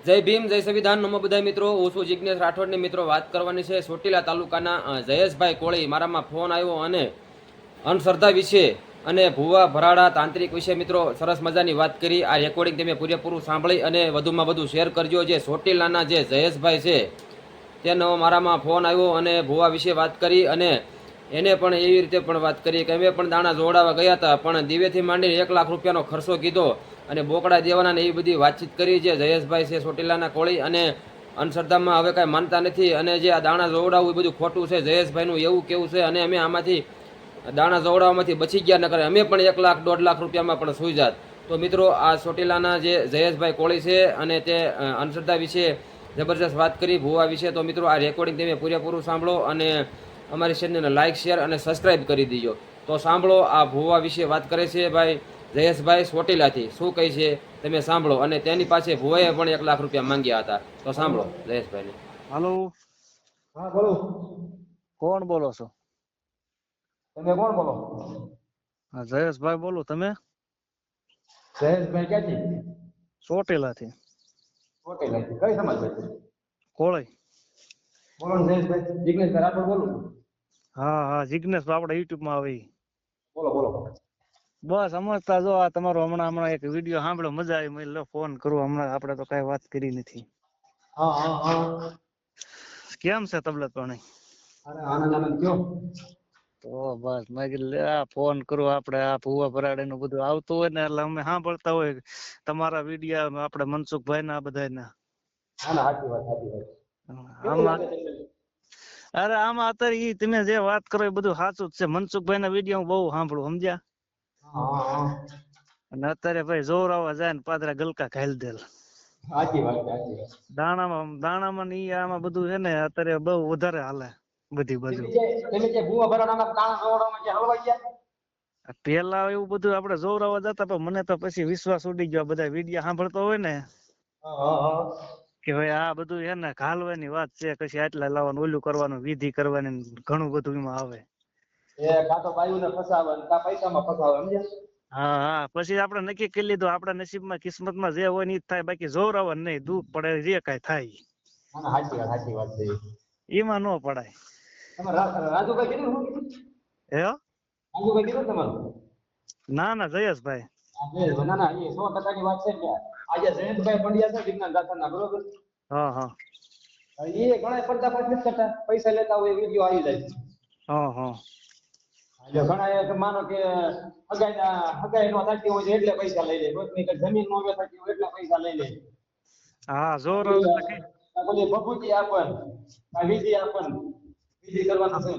જય ભીમ, જય સંવિધાન. નમો બધા મિત્રો, હું છું જિજ્ઞેશ રાઠોડની મિત્રો વાત કરવાની છે સોટીલા તાલુકાના જયેશભાઈ કોળી. મારામાં ફોન આવ્યો અને અંધશ્રદ્ધા વિશે અને ભુવા ભરાડા તાંત્રિક વિશે મિત્રો સરસ મજાની વાત કરી. આ રેકોર્ડિંગ તમે પૂરેપૂરું સાંભળી અને વધુમાં વધુ શેર કરજો. જે સોટીલાના જે જયેશભાઈ છે, તેનો મારામાં ફોન આવ્યો અને ભુવા વિશે વાત કરી અને એને પણ એવી રીતે પણ વાત કરી કે અમે પણ દાણા જોડાવા ગયા હતા, પણ દિવેથી માંડીને એક લાખ રૂપિયાનો ખર્ચો કીધો અને બોકડા દેવાના ને એવી બધી વાતચીત કરી જે જયેશભાઈ છે, ચોટીલાના કોળી અને અંધશ્રદ્ધામાં હવે કાંઈ માનતા નથી અને જે આ દાણા જોવડાવવું એ બધું ખોટું છે, જયેશભાઈનું એવું કેવું છે અને અમે આમાંથી દાણા જોવડાવવામાંથી બચી ગયા ન કરે અમે પણ એક લાખ, દોઢ લાખ રૂપિયામાં પણ સુઈ જાત. તો મિત્રો, આ ચોટીલાના જે જયેશભાઈ કોળી છે અને તે અંધશ્રદ્ધા વિશે જબરજસ્ત વાત કરી, ભુવા વિશે, તો મિત્રો, આ રેકોર્ડિંગ તમે પૂરેપૂરું સાંભળો અને અમારી ચેનલને લાઇક શેર અને સબસ્ક્રાઇબ કરી દીજો. તો સાંભળો આ ભુવા વિશે વાત કરે છે ભાઈ જયેશભાઈ ચોટીલાથી શું કહે છે? તમે સાંભળો. અને તેની પાસે ભુવાએ પણ એક લાખ રૂપિયા માંગ્યા હતા. તો સાંભળો જયેશભાઈને. હાલો. હા બોલો. કોણ બોલો છો? તમે કોણ બોલો? હા જયેશભાઈ બોલો. તમે? જયેશભાઈ ક્યાંથી? સોટેલાથી. સોટેલાથી. કઈ સમાજભાઈ કોળઈ. બોલો જયેશભાઈ. જિગ્નેશભાઈ રાઠોડ બોલું. હા હા જિગ્નેશ બાપડા યુટ્યુબમાં આવી. બોલો બોલો બસ સમજતા જો આ તમારો હમણાં હમણાં એક વીડિયો સાંભળ્યો મજા આવી. મેં લો ફોન કરું. હમણાં આપણે તો કઈ વાત કરી નથી. હા હા હા. કેમ છે તબલત પાણી? અરે આનંદ આનંદ કયો? તો બસ મેં કીધું લે આ ફોન કરું આપણે આ ભૂવા ભરાડે નું બધું આવતું હોય ને એટલે અમે સાંભળતા હોય તમારા વિડિયા આપણે મનસુખભાઈ ના બધા ના ના સાચી વાત સાચી વાત કેવું આમાં લાગે તમને? અરે આમાં અત્યારે ઈ તમે જે વાત કરો એ બધું સાચું જ છે. મનસુખભાઈ ના વીડિયો હું બહુ સાંભળું સમજ્યા? અને અત્યારે ભાઈ જોરાવા જાય ને પાદરા ગલકા ખાઈ દેલ સાચી વાત સાચી દાણામાં દાણામાં ને ઈ આમાં બધું છે ને અત્યારે બહુ વધારે હાલે બધી બાજુ. તમે જે ભૂવા ભરાડામાં કાણા સોવડાવવામાં જે હલવાઈ ગયા? પેલા એવું બધું આપણે જોરાવા જતા પણ મને તો પછી વિશ્વાસ ઉડી ગયો. બધા વીડિયો સાંભળતો હોય ને. કે ભાઈ આ બધું છે ને ઘાલવાની વાત છે પછી આટલા લાવવાનું ઓલું કરવાનું વિધિ કરવાની ઘણું બધું એમાં આવે. એ કાં તો બાયુને ફસાવે કાં પૈસામાં ફસાવે સમજ્યા? હા હા પછી આપણે નક્કી કરી લીધું આપણા નસીબમાં કિસ્મતમાં જે હોય ને જ થાય બાકી જોરાવા નહીં દુઃખ પડે જે કઈ થાય. સાચી વાત સાચી વાત છે. એમાં ન પડાય. રાજુભાઈ કીધું હે રાજુભાઈ કીધું તમારું? ના ના જયેશભાઈ. ના ના એ સો ટકાની વાત છે આજે જયંતભાઈ પંડ્યા છે વિજ્ઞાન ગાથાના બરોબર? હા હા. એ ઘણા પડદાફાશ નથી કરતા પૈસા લેતા હોય વીડિયો આવી જાય. છે. હા હા. એટલે ઘણા માનો કે હગાઈ હગાઈ નો થતી હોય એટલે પૈસા લઈ લે. કોઈકની કે જમીન નો થતી હોય એટલે પૈસા લઈ લે. હા જોર આ બધી આપણ આ વિધિ આપણ. વિધિ કરવાના છે.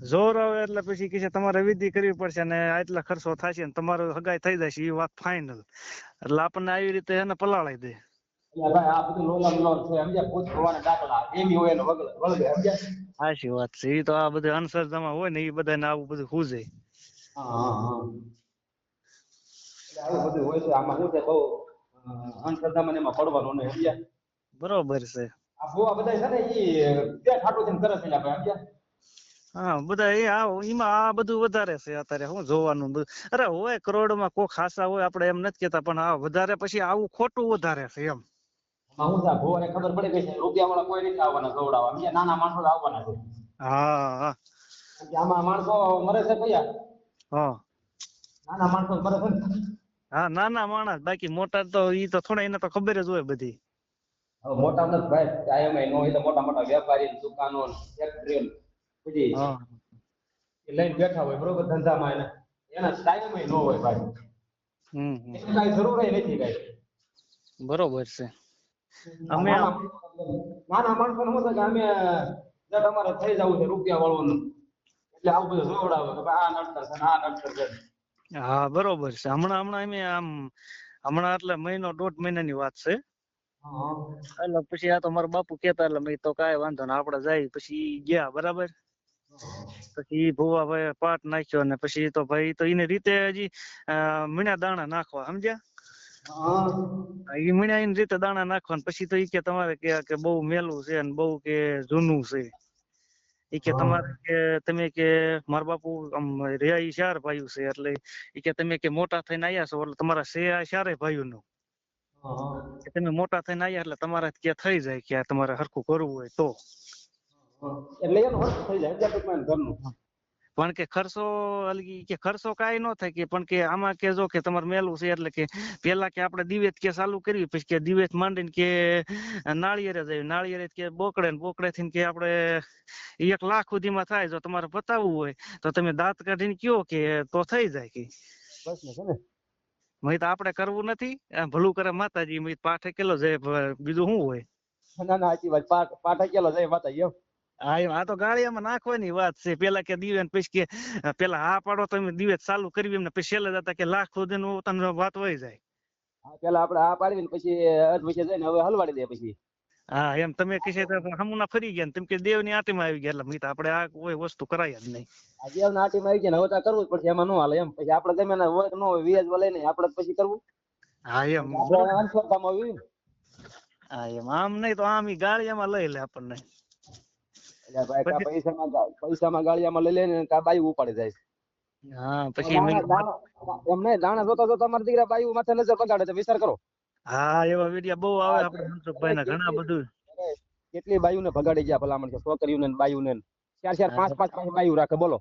જોર આવે એટલે પછી કે છે તમારે વિધિ કરવી પડશે ને આટલા ખર્ચો થશે ને તમારો હગાઈ થઈ જશે એ વાત ફાઇનલ એટલે આપણને આવી રીતે એને પલાળી દે. સાચી વાત છે એ તો આ બધું અંધશ્રદ્ધામાં હોય ને એ બધાને આવું બધું હુજે. બરોબર છે. આ બધા છે ને એ બે થઈને કરે છે આપણે સમજ્યા? હા બધા એ આ એમાં આ બધું વધારે છે અત્યારે શું જોવાનું બધું. અરે હોય કરોડમાં કોઈ ખાસા હોય આપણે એમ નથી કેતા પણ આ વધારે પછી આવું ખોટું વધારે છે એમ. આમાં શું છે ભૂવાને ખબર પડી ગઈ છે રૂપિયા વાળા કોઈ નથી આવવાના ગવડાવવા સમજ્યા નાના માણસો આવવાના છે. હા હા. આમાં માણસો મરે છે કયા? હા. નાના માણસો મરે છે હા નાના માણસ બાકી મોટા તો ઈ તો થોડા એને તો ખબર જ હોય બધી. મોટા નથી ભાઈ કાયમ નો હોય તો મોટા મોટા વેપારી દુકાનો ફેક્ટરીઓ બધી હા. એ લઈને બેઠા હોય બરોબર ધંધામાં એને. એના ટાઈમ ન હોય ભાઈ. હમ કઈ જરૂર નથી કઈ બરોબર છે. અમે નાના માણસો શું છે કે અમે જટ અમારે થઈ જવું છે રૂપિયા વાળવાનું એટલે આવું બધું જોવડાવે કે આ નડતર છે આ નડતર છે. હા બરોબર છે. હમણાં હમણાં અમે આમ હમણાં એટલે મહિનો દોઢ મહિનાની વાત છે. એટલે પછી આ તો મારા બાપુ કેતા એટલે મેં તો કાંઈ વાંધો ને આપણે જાય પછી ગયા બરાબર? પછી ઈ ભુવા ભાઈ પાટ નાખ્યો ને પછી તો ભાઈ તો એની રીતે હજી મીણા દાણા નાખવા સમજ્યા? ઈ મીણા એની રીતે દાણા નાખવા પછી તો ઈ કે તમારે કે કે બહુ મેલું છે ને બહુ કે જૂનું છે. ઈ કે તમારે કે તમે કે મારા બાપુ આમ રહ્યા ઈ ચાર ભાઈઓ છે એટલે ઈ કે તમે કે મોટા થઈને આયા છો એટલે તમારા છે આ ચારે ભાઈઓ નું તમે મોટા થઈને આયા એટલે તમારે ક્યાં થઈ જાય કે તમારે હરખું કરવું હોય તો. એટલે એનો અર્થ થઈ જાય ટૂંકમાં ઘરનું. પણ કે ખર્ચો કે ખર્ચો કાંઈ ન થાય કે પણ કે આમાં કે જો કે તમારે મેલું છે એટલે કે પેલા કે આપણે દિવેત કે ચાલુ કરવી પછી કે દિવેત માંડીને કે નાળિયેરે જાય નાળિયેરે કે બોકડે ને બોકડે થી કે આપણે એક લાખ સુધીમાં થાય જો તમારે પતાવવું હોય તો તમે દાંત કાઢીને કયો કે તો થઈ જાય કે. બસ ને મેં તો આપણે કરવું નથી. ભલું કરે માતાજી મેં પાઠે કેલો જાય બીજું શું હોય? ના ના સાચી વાત. પાઠે કેલો જાય માતાજી હા એમ આ તો ગાળિયામાં નાખવાની વાત છે. પેલા કે દીવે પછી કે પેલા હા પાડો તમે દીવે ચાલુ કરવી એમને પછી છેલ્લે જતા કે લાખ સુધીનું તમને વાત વહી જાય. હા, પેલા આપડે હા પાડવી ને પછી અધ વચ્ચે જઈને હવે હલવાડી દે પછી. હા એમ તમે કહેશે તો હમુના ફરી ગયા ને તેમ કે દેવની આટીમાં આવી ગયા એટલે મેં તો આપણે આ કોઈ વસ્તુ કરાય જ નહીં. દેવ ના નાટીમાં આવી ગયા ને હવે તો કરવું જ પડશે એમાં નો હાલે એમ. પછી આપણે ગમે ને હોય નો હોય વ્યાજ લઈને આપણે આપડે પછી કરવું. હા એમ. ને. હા એમ. આમ નહીં તો આમ ઈ ગાળિયામાં લઈ લે આપણને. ભાઈ પૈસામાં પૈસામાં ગાળિયામાં લઈ લઈને કાં બાયું ઉપાડી જાય હા પછી દાણા- દાણા- એમ નહીં દાણા જોતા જોતા મારા દીકરા બાયું માથે નજર બગાડે તો વિચાર કરો. હા એવા વિડિયા બહુ આવે આપણે મનસુખભાઈ ના ઘણા બધું. કેટલી બાયું ને ભગાડી ગયા ભલામણ કે છોકરીઓ ને બાયુંને ને. ચાર ચાર પાંચ પાંચ પાંચ બાયું રાખે બોલો.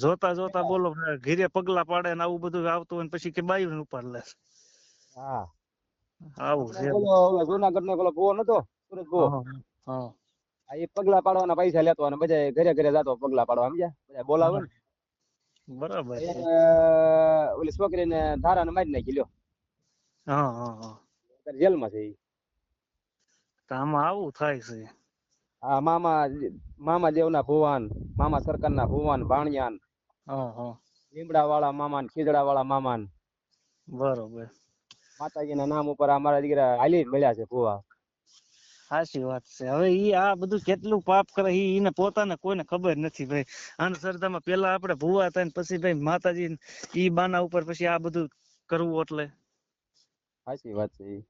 જોતા જોતા બોલો ઘીરે પગલા પાડે ને આવું બધું આવતું હોય ને પછી કે બાયું ઉપાડ લે. હા. આવું છે જુનાગઢ નો પેલો ભુવો નતો? સુરત ભુવો? હા, એ પગલા પાડવાના પૈસા લેતો અને બધા ઘરે ઘરે જતો પગલા પાડવા સમજ્યા? બધા બોલાવે ને. બરાબર ઓલી છોકરીને ધારાને મારી નાખી લ્યો. હા હા હા. જેલમાં છે આમાં આવું થાય છે. હા મામા મામા દેવના ભુવાન મામા સરકારના ભુવાન ભાણિયાન. હા હા. લીમડા વાળા મામાન ખીજડા વાળા મામાન. બરોબર. માતાજીના નામ ઉપર આ મારા દીકરા હાલી મળ્યા છે ભુવા. સાચી વાત છે. હવે ઈ આ બધું કેટલું પાપ કરે ઈ ઈને પોતાને કોઈને ખબર નથી ભાઈ. અંધશ્રદ્ધામાં પેલા આપણે ભૂવા હતા ને પછી ભાઈ માતાજી ઈ બાના ઉપર પછી આ બધું કરવું એટલે. સાચી વાત છે ઈ.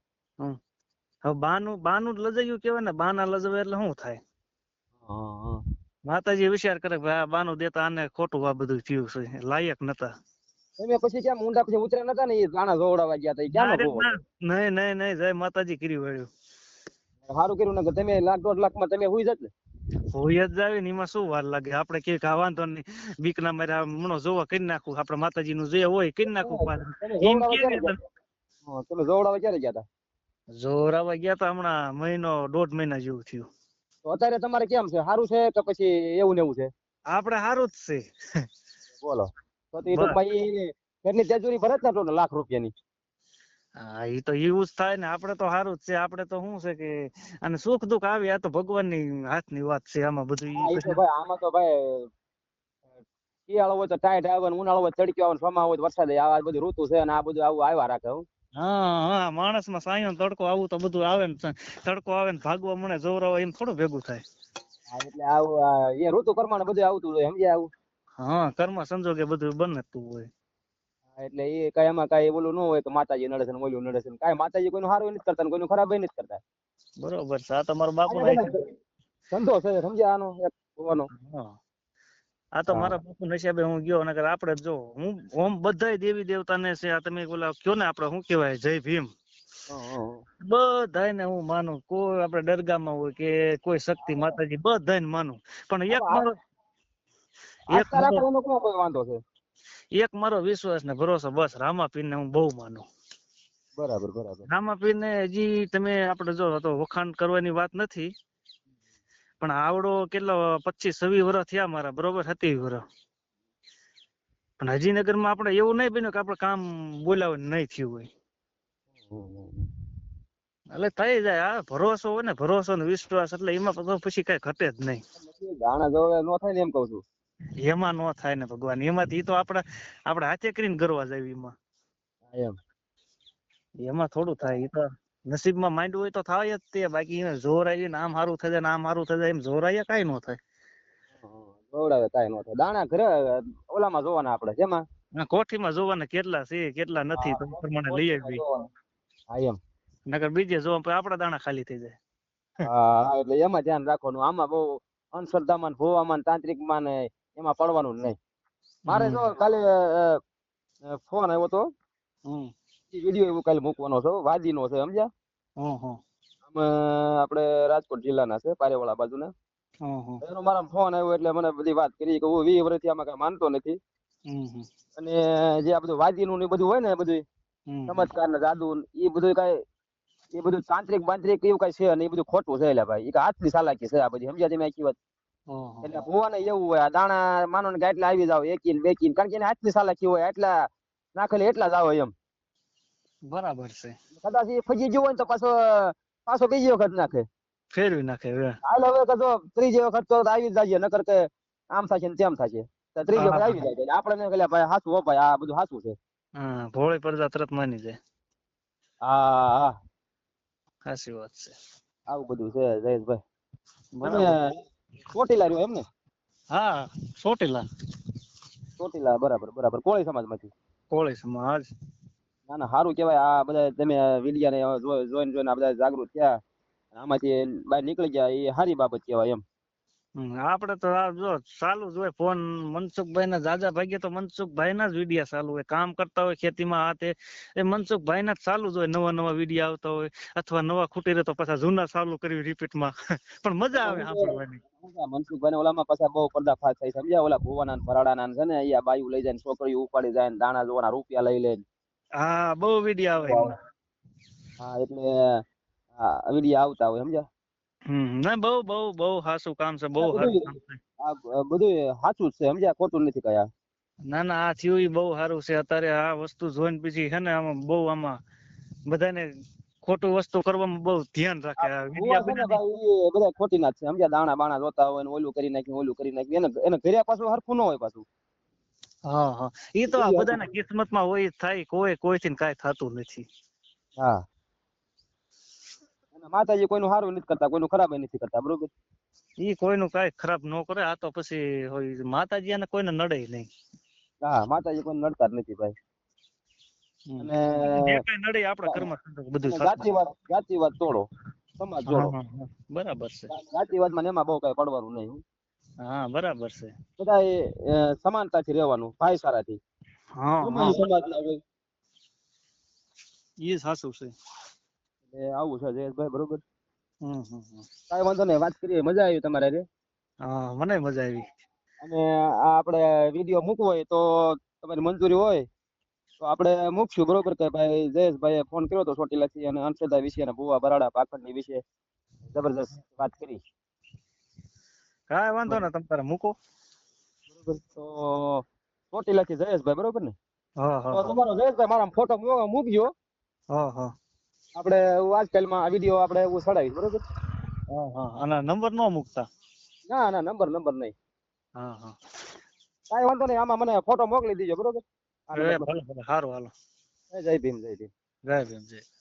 હવે બાનું બાનું લજાયું કેવાય ને બાના લજવે એટલે શું થાય? માતાજી વિચાર કરે ભાઈ આ બાનું દેતા આને ખોટું આ બધું થયું છે લાયક નતા. તમે પછી ઉતર્યા નતા ને એ ગયા હતા. નહીં નહીં નહીં જય માતાજી કર્યું વળ્યું સારું કર્યું ને તમે લાખ દોઢ લાખમાં તમે હોઈ જાત ને. હોય જ જાવે ને એમાં શું વાર લાગે? આપણે કે આ વાંધો નહીં. બીક ના મારે મનો જોવા કરી નાખું. આપણે માતાજી નું જે હોય કરી નાખું એમ તમે જોવડાવવા ક્યારે ગયા હતા જોરાવા ગયા તા હમણાં મહિનો દોઢ મહિના જેવું થયું. તો અત્યારે તમારે કેમ છે? સારું છે કે પછી એવું ને એવું છે? આપણે સારું જ છે. બોલો. તો તો ઈ બસ. ટૂંકમાં ઘરની તેજુરી ભરત ને લાખ રૂપિયાની. હા એ તો એવું જ થાય ને આપણે તો સારું જ છે. આપણે તો શું છે કે અને સુખ દુઃખ આવી આ તો ભગવાનની હાથની વાત છે આમાં બધું તો ભાઈ આમાં તો ભાઈ શિયાળો હોય તો ટાઈટ આવે ને ઉનાળો હોય તો તડક્યો આવે ને હોય વરસાદ આવે આ બધી ઋતુ છે અને આ બધું આવું આવ્યા રાખે હું. હા હા માણસમાં સાયો ને તડકો આવું તો બધું આવે ને તડકો આવે ને ભાગવા મળે જોવરાવા એમ થોડું ભેગું થાય. એટલે આવું એ ઋતુ પ્રમાણે બધું આવતું હોય સમજ્યા આવું? હા કર્મ સંજોગે બધું બનતું હોય. હા, એટલે એ કઈ એમાં કઈ ઓલું ન હોય કે માતાજી નડે છે ને ઓલું નડે છે કાંઈ માતાજી કોઈનું સારું નથી કરતા ને કોઈનું ખરાબ નથી કરતા. બરોબર છે. આ તમારો બાપુ ધંધો છે સમજ્યા આનો એક હોવાનો. આ તો મારા બાપુ હિસાબે હું ગયો નકર આપણે જો હું ઓમ બધાય દેવી દેવતાને છે આ તમે ઓલા કયો ને આપણે શું કહેવાય? જય ભીમ. બધાને હં, માનું. કોઈ આપણે દરગાહમાં હોય કે કોઈ શક્તિ માતાજી બધાને માનું. પણ એક મારો એક વાંધો છે. એક મારો વિશ્વાસ ને ભરોસો બસ રામાપીરને હું બહુ માનું. બરાબર બરાબર. રામાપીરને હજી તમે આપણે જો તો વખાણ કરવાની વાત નથી પણ આવડો કેટલો પચીસ છવ્વીસ વર્ષ થયા મારા બરોબર સત્યાવીસ વર્ષ પણ હજી નગરમાં આપણે એવું નહીં બન્યું કે આપણે કામ બોલાવે નહીં થયું હોય. એટલે થઈ જાય આ ભરોસો હોય ને ભરોસો ને વિશ્વાસ એટલે એમાં પછી કઈ ઘટે જ નહીં. દાણા જોવે નો થાય ને એમ કઉ છું. એમાં નો થાય ને ભગવાન એમાંથી તો આપણે આપડે હાથે કરીને ગરવા જાય એમાં. એમ. એમાં થોડું થાય એ તો નસીબમાં માંડવું હોય તો થાય જ તે બાકી એને જોર આવી ને આમ સારું થઈ જાય આમ સારું થઈ જાય એમ જોર આવી કાંઈ નો થાય. હં, જોવડાવે કાંઈ નો થાય. દાણા ઘરે ઓલામાં જોવાના આપણે જેમાં? કોઠીમાં જોવાના કેટલા છે કેટલા નથી તો પ્રમાણે લઈ આવી હા એમ. નકર બીજે જોવા પણ આપણા દાણા ખાલી થઈ જાય. હા એટલે એમાં ધ્યાન રાખવાનું. આમાં બહુ અંધશ્રદ્ધામાં ને ભોવામાં તાંત્રિકમાં ને એમાં પડવાનું નહીં. મારે જો કાલે ફોન આવ્યો તો વીડિયો એવું કાલે મૂકવાનો છે વાદીનો છે સમજ્યા? અમે આપણે રાજકોટ જિલ્લાના છે પારેવાળા બાજુના. એનો મારા ફોન આવ્યો એટલે મને બધી વાત કરી કે હું વીસ વર્ષથી આમાં કઈ માનતો નથી. અને જે આ બધું વાદીનું ને બધું હોય ને બધું ચમત્કાર ને જાદુ એ બધું કઈ એ બધું તાંત્રિક બાંત્રિક એવું કઈ છે ને એ બધું ખોટું છે એટલે ભાઈ. એ હાથની ચાલાકી છે આ બધી સમજ્યા તમે આખી વાત? ભુવાને એવું હોય દાણા માનો ને કે આટલા આવી જાવ એકી બે કી કારણ કે એને આટલી ચાલાકી હોય એટલા નાખેલી એટલા જ આવે એમ. બરાબર છે. કદાચ એ ફજી ગયો હોય ને તો પાછો પાછો બીજી વખત નાખે. ફેરવી નાખે હાલ હવે કદો ત્રીજી વખત તો આવી જ જાય નકર કે આમ થશે ને તેમ થશે. તો ત્રીજી વખત આવી જાય આપણે કહે ભાઈ હાસું હો ભાઈ આ બધું હાસું છે. હા ભોળી પડદા તરત માની જાય. હા હા. સાચી વાત છે. આવું બધું છે જયેશભાઈ. બરાબર. ચોટીલા રહ્યો એમ ને હા ચોટીલા. ચોટીલા બરાબર બરાબર. કોળી સમાજમાંથી? કોળી સમાજ. ના ના સારું કહેવાય. આ બધા તમે વિડિયા ને જોઈ- જોઈને જોઈને આ બધા જાગૃત થયા. આમાંથી બહાર નીકળી ગયા. એ સારી બાબત કહેવાય એમ. આપડે તો જો ચાલુ જ હોય ફોન. મનસુખભાઈ ના જાજા ભાગ્ય તો મનસુખભાઈ ના જ વિડિયા ચાલુ હોય. કામ કરતા હોય ખેતીમાં આ તે. એ મનસુખભાઈ ના જ ચાલુ જ હોય. નવા નવા વિડિયા આવતા હોય. અથવા નવા ખૂટી રહે તો પાછા જૂના ચાલુ કરી રિપીટમાં માં. પણ મજા આવે સાંભળવાની. મનસુખભાઈ ઓલામાં પાછા બહુ પર્દાફાશ થાય સમજ્યા? ઓલા ભુવાના ભરાડાના છે ને અહીંયા બાયું લઈ જાય ને છોકરી ઉપાડી જાય ને દાણા જોવાના રૂપિયા લઈ લે હા બહુ વિડિયા આવે હા એટલે વિડિયા આવતા હોય સમજ્યા? ના બહુ બહુ બહુ હાસું કામ છે બહુ બધું- સાચું છે. સમજ્યા? ખોટું નથી કયા ના ના આ થયું બહુ સારું છે. અત્યારે આ વસ્તુ જોઈને પછી છે ને આમાં બહુ આમાં બધાને ખોટું વસ્તુ કરવામાં બહુ ધ્યાન રાખે. એ બધા ખોટી ના છે. સમજ્યા? દાણા બાણા જોતા હોય ને ઓલું કરી નાખ્યું ઓલું કરી નાખ્યું. એને એને ઘરે પાછું હરખું ન હોય પાછું. હા હા. ઈ તો આ બધાના કિસ્મતમાં હોય થાય. કોઈ કોઈથી કાંઈ થતું નથી. હા. અને માતાજી કોઈનું સારું નથી કરતા કોઈનું ખરાબ નથી કરતા બરોબર? ઈ કોઈનું કાંઈ ખરાબ ન કરે. આ તો પછી હોય માતાજી અને કોઈને નડે નહીં. હા માતાજી કોઈને નડતા જ નથી ભાઈ. અને જે કાંઈ નડે ઈ આપણા કર્મ બધું અને સાચું. જાતિવાદ જાતિવાદ તોડો. સમાજ જોડો. હા, હા. બરાબર છે. જાતિવાદમાં ને એમાં બહુ કઈ પડવાનું નહીં. હા બરાબર છે. બધા સમાનતાથી રહેવાનું ભાઈચારાથી હા ગમે હા હોય. ઈ સાચું છે. એટલે આવું છે જયેશભાઈ બરોબર? હમ હમ હમ. વાંધો નહીં વાત કરીએ. મજા આવી તમારે. હા મને મજા આવી. અને આ આપણે વીડિયો મૂકવો હોય તો તમારી મંજૂરી હોય તો આપણે મૂકશું બરોબર? કે ભાઈ જયેશભાઈએ ફોન કર્યો તો ચોટીલાથી અને અંશદા વિશે અને ભુવા બરાડા પાખંડની વિશે જબરદસ્ત વાત કરી. કાંઈ વાંધો ને તમે તારે મૂકો. બરોબર તો ચોટીલાથી જયેશભાઈ બરોબર ને? હા તો તમારો જયેશભાઈ મારા ફોટો મૂકજો. હા હા. આપણે આજકાલમાં આ વીડિયો આપણે એવું ચડાવીશ બરોબર? હા હા. અને નંબર ન મૂકતા? ના ના નંબર નંબર નહીં. હા હા. કાંઈ વાંધો નહીં આમાં મને ફોટો મોકલી દીજો બરોબર? સારું હાલો. જય ભીમ જય ભીમ. જય ભીમ જય